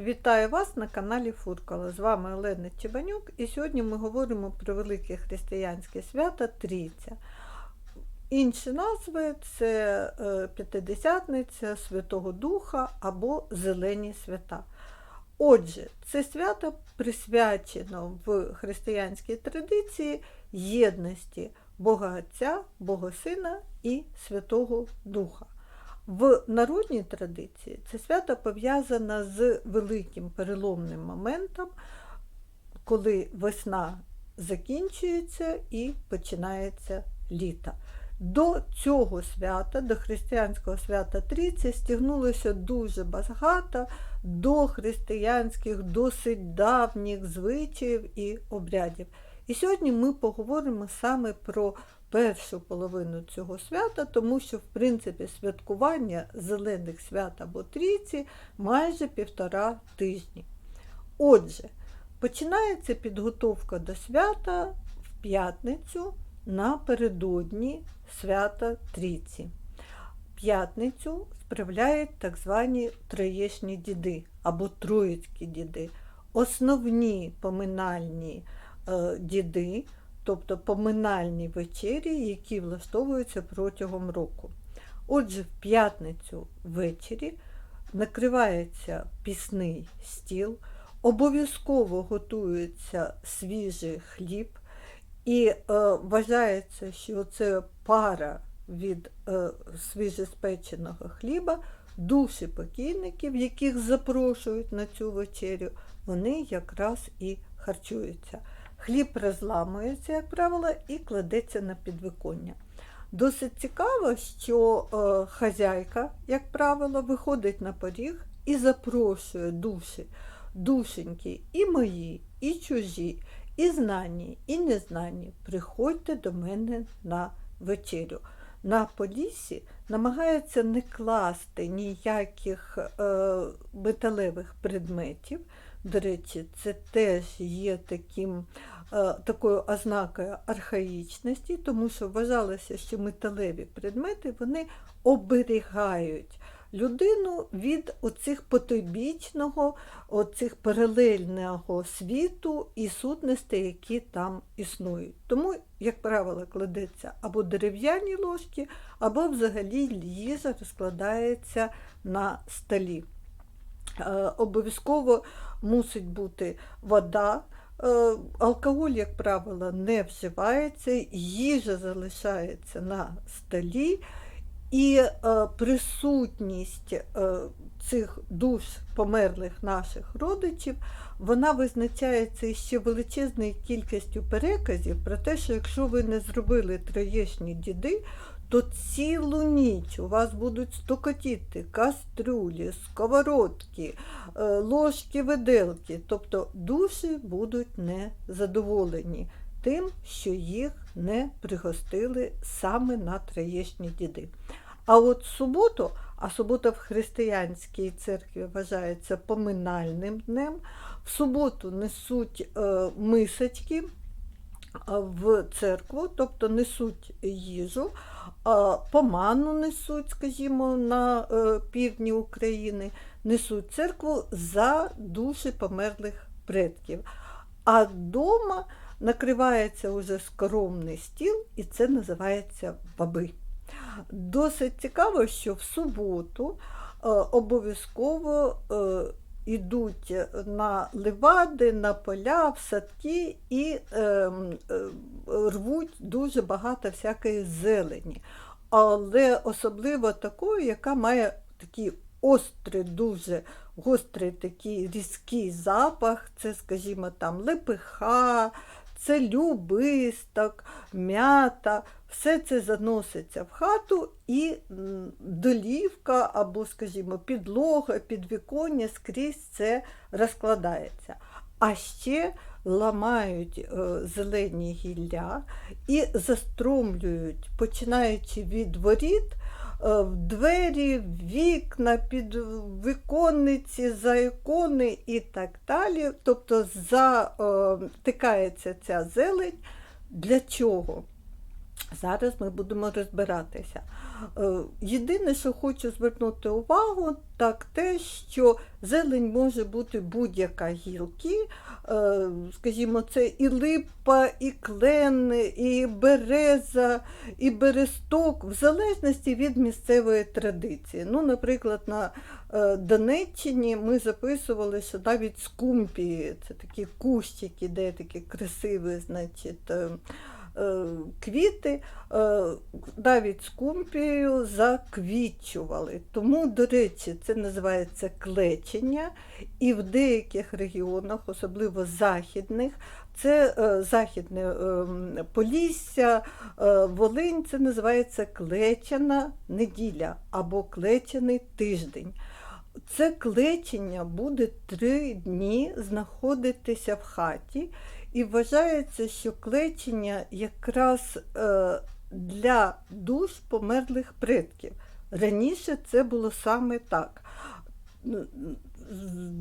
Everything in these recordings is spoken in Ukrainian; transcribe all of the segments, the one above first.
Вітаю вас на каналі Фуркала. З вами Олена Чебанюк і сьогодні ми говоримо про велике християнське свято Трійця. Інші назви це е, П'ятидесятниця, Святого Духа або Зелені свята. Отже, це свято присвячено в християнській традиції єдності Бога Отця, Бога Сина і Святого Духа. В народній традиції це свято пов'язане з великим переломним моментом, коли весна закінчується і починається літо. До цього свята, до християнського свята Трійці, стягнулося дуже багато до християнських, досить давніх звичаїв і обрядів. І сьогодні ми поговоримо саме про першу половину цього свята, тому що, в принципі, святкування зелених свят або трійці майже півтора тижні. Отже, починається підготовка до свята в п'ятницю напередодні свята Трійці. П'ятницю справляють так звані троєчні діди або троїцькі діди. Основні поминальні е, діди тобто поминальні вечері, які влаштовуються протягом року. Отже, в п'ятницю ввечері накривається пісний стіл, обов'язково готується свіжий хліб, і е, вважається, що це пара від е, свіжеспеченого хліба, душі покійників, яких запрошують на цю вечерю, вони якраз і харчуються. Хліб розламується, як правило, і кладеться на підвиконня. Досить цікаво, що е, хазяйка, як правило, виходить на поріг і запрошує душі, душеньки і мої, і чужі, і знані, і незнані. Приходьте до мене на вечерю. На полісі намагаються не класти ніяких е, металевих предметів. До речі, це теж є таким, е, такою ознакою архаїчності, тому що вважалося, що металеві предмети вони оберігають людину від оцих потойбічного, оцих паралельного світу і сутностей, які там існують. Тому, як правило, кладеться або дерев'яні ложки, або взагалі їжа розкладається на столі. Е, обов'язково мусить бути вода. Е, алкоголь, як правило, не вживається, їжа залишається на столі, і е, присутність цих душ померлих наших родичів, вона визначається ще величезною кількістю переказів про те, що якщо ви не зробили троєчні діди, то цілу ніч у вас будуть стокотіти кастрюлі, сковородки, е, ложки, виделки. Тобто душі будуть незадоволені тим, що їх не пригостили саме на троєчні діди. А от суботу, а субота в християнській церкві вважається поминальним днем, в суботу несуть е, мисочки в церкву, тобто несуть їжу, поману несуть, скажімо, на е, півдні України, несуть церкву за душі померлих предків. А вдома накривається уже скромний стіл, і це називається баби. Досить цікаво, що в суботу е, обов'язково е, йдуть на ливади, на поля, в садки і е, е, рвуть дуже багато всякої зелені, але особливо такою, яка має такий острий, дуже гострий такий різкий запах, це, скажімо, там лепиха, це любисток, м'ята. Все це заноситься в хату і долівка або, скажімо, підлога, підвіконня скрізь це розкладається. А ще ламають е, зелені гілля і застромлюють, починаючи від воріт, в двері, в вікна, під віконниці, за ікони і так далі. Тобто затикається ця зелень. Для чого? Зараз ми будемо розбиратися. Е, Єдине, що хочу звернути увагу, так те, що зелень може бути будь-яка гілки. Е, Скажімо, це і липа, і клен, і береза, і бересток, в залежності від місцевої традиції. Ну, наприклад, на е, Донеччині ми записували, що навіть скумпії, це такі кущики, де такі красиві, значить. Е, Квіти е, навіть скумпією заквітчували. Тому, до речі, це називається клечення, і в деяких регіонах, особливо західних, це е, західне Полісся, Волинь, це називається клечена неділя або клечений тиждень. Це клечення буде три дні знаходитися в хаті, і вважається, що клечення якраз е, для душ померлих предків. Раніше це було саме так.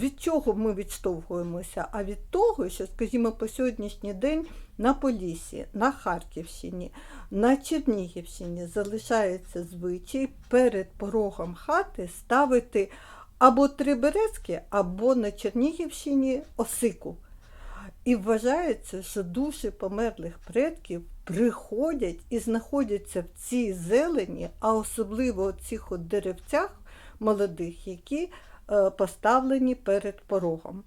Від чого ми відштовхуємося? А від того, що, скажімо, по сьогоднішній день на Поліссі, на Харківщині, на Чернігівщині залишається звичай перед порогом хати ставити або три березки, або на Чернігівщині осику. І вважається, що душі померлих предків приходять і знаходяться в цій зелені, а особливо в цих деревцях молодих, які е, поставлені перед порогом.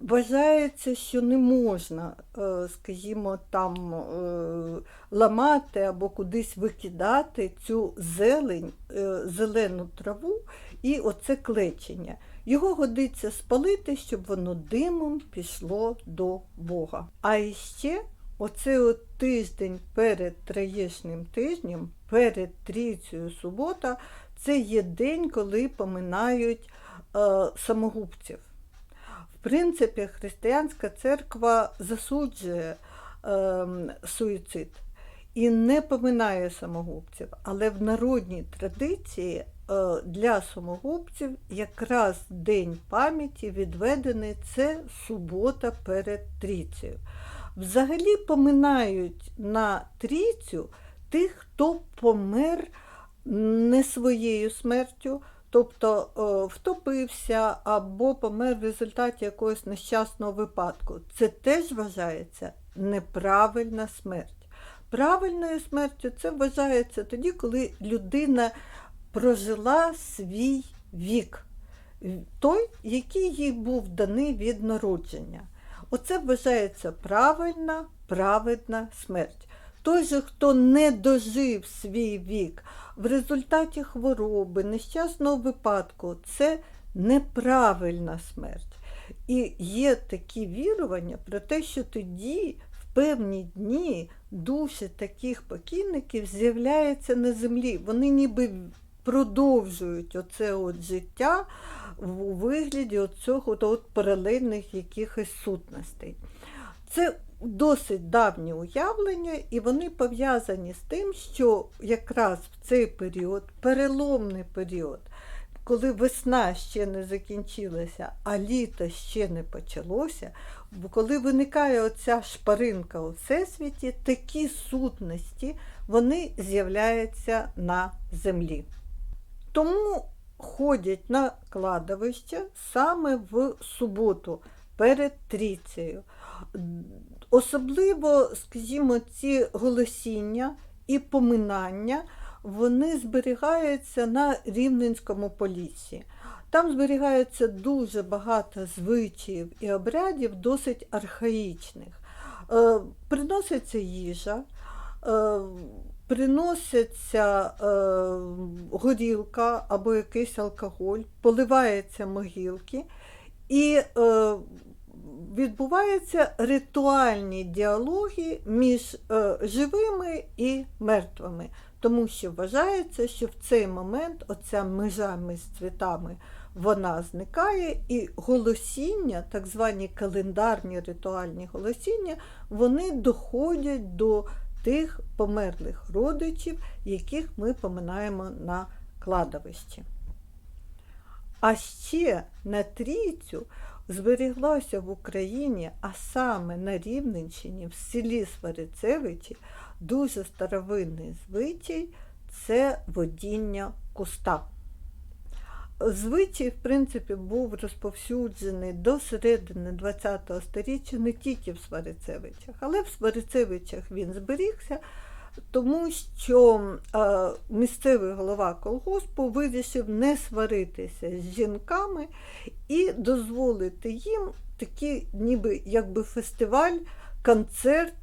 Вважається, що не можна, е, скажімо, там е, ламати або кудись викидати цю зелень, е, зелену траву і оце клечення. Його годиться спалити, щоб воно димом пішло до Бога. А іще оцей от тиждень перед троєшним тижнем, перед трійцею субота, це є день, коли поминають самогубців. Принципі, християнська церква засуджує е, суїцид і не поминає самогубців, але в народній традиції е, для самогубців якраз день пам'яті відведений це субота перед трійцею. Взагалі поминають на трійцю тих, хто помер не своєю смертю, тобто е, втопився або помер в результаті якогось нещасного випадку. Це теж вважається неправильна смерть. Правильною смертю це вважається тоді, коли людина прожила свій вік, той, який їй був даний від народження. Оце вважається правильна, праведна смерть. Той же, хто не дожив свій вік в результаті хвороби, нещасного випадку, це неправильна смерть. І є такі вірування про те, що тоді, в певні дні, душі таких покійників з'являються на землі. Вони ніби продовжують оце от життя у вигляді оцього от паралельних якихось сутностей. Це досить давні уявлення, і вони пов'язані з тим, що якраз в цей період, переломний період, коли весна ще не закінчилася, а літо ще не почалося, коли виникає оця шпаринка у всесвіті, такі сутності вони з'являються на землі. Тому ходять на кладовище саме в суботу перед трійцею. Особливо, скажімо, ці голосіння і поминання вони зберігаються на Рівненському полісі. Там зберігається дуже багато звичаїв і обрядів, досить архаїчних. Е, приноситься їжа, е, приноситься е, горілка або якийсь алкоголь, поливаються могилки і е, відбуваються ритуальні діалоги між е, живими і мертвими, тому що вважається, що в цей момент оця межа між цвітами вона зникає, і голосіння, так звані календарні ритуальні голосіння, вони доходять до тих померлих родичів, яких ми поминаємо на кладовищі. А ще на трійцю зберіглося в Україні, а саме на Рівненщині, в селі Сварицевичі, дуже старовинний звичай це водіння куста. Звичай, в принципі, був розповсюджений до середини ХХ століття не тільки в Сварицевичах, але в Сварицевичах він зберігся, тому що е, місцевий голова колгоспу вирішив не сваритися з жінками і дозволити їм такий ніби якби фестиваль, концерт.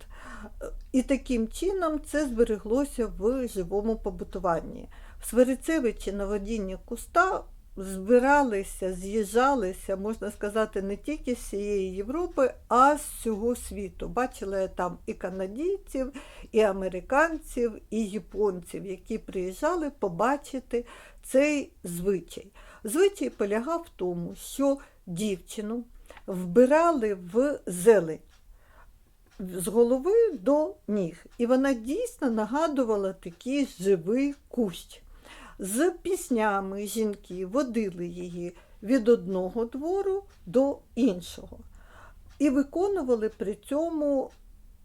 І таким чином це збереглося в живому побутуванні. В Сварицевичі на водінні куста збиралися, з'їжджалися, можна сказати, не тільки з всієї Європи, а з всього світу. Бачили я там і канадійців, і американців, і японців, які приїжджали побачити цей звичай. Звичай полягав в тому, що дівчину вбирали в зелень з голови до ніг. І вона дійсно нагадувала такий живий кущ. З піснями жінки водили її від одного двору до іншого. І виконували при цьому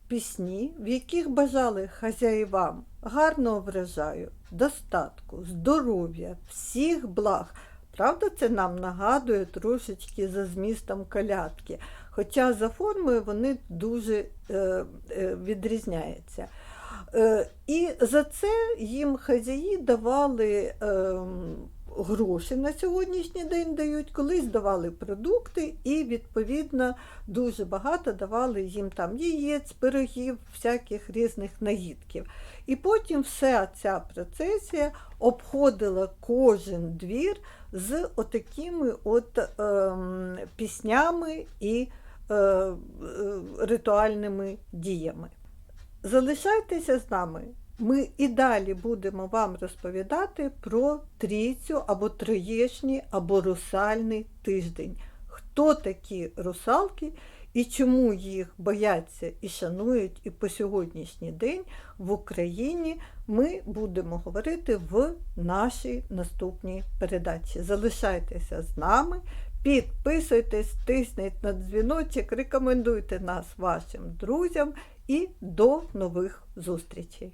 пісні, в яких бажали хазяївам гарного врожаю, достатку, здоров'я, всіх благ. Правда, це нам нагадує трошечки за змістом калятки, хоча за формою вони дуже е, е, відрізняються. Е, і за це їм хазяї давали е, гроші на сьогоднішній день дають, колись давали продукти і, відповідно, дуже багато давали їм там яєць, пирогів, всяких різних наїдків. І потім вся ця процесія обходила кожен двір з отакими от е, піснями і е, е, ритуальними діями. Залишайтеся з нами. Ми і далі будемо вам розповідати про трійцю або троєшній, або русальний тиждень. Хто такі русалки і чому їх бояться і шанують і по сьогоднішній день в Україні ми будемо говорити в нашій наступній передачі. Залишайтеся з нами, підписуйтесь, тисніть на дзвіночок, рекомендуйте нас вашим друзям і до нових зустрічей!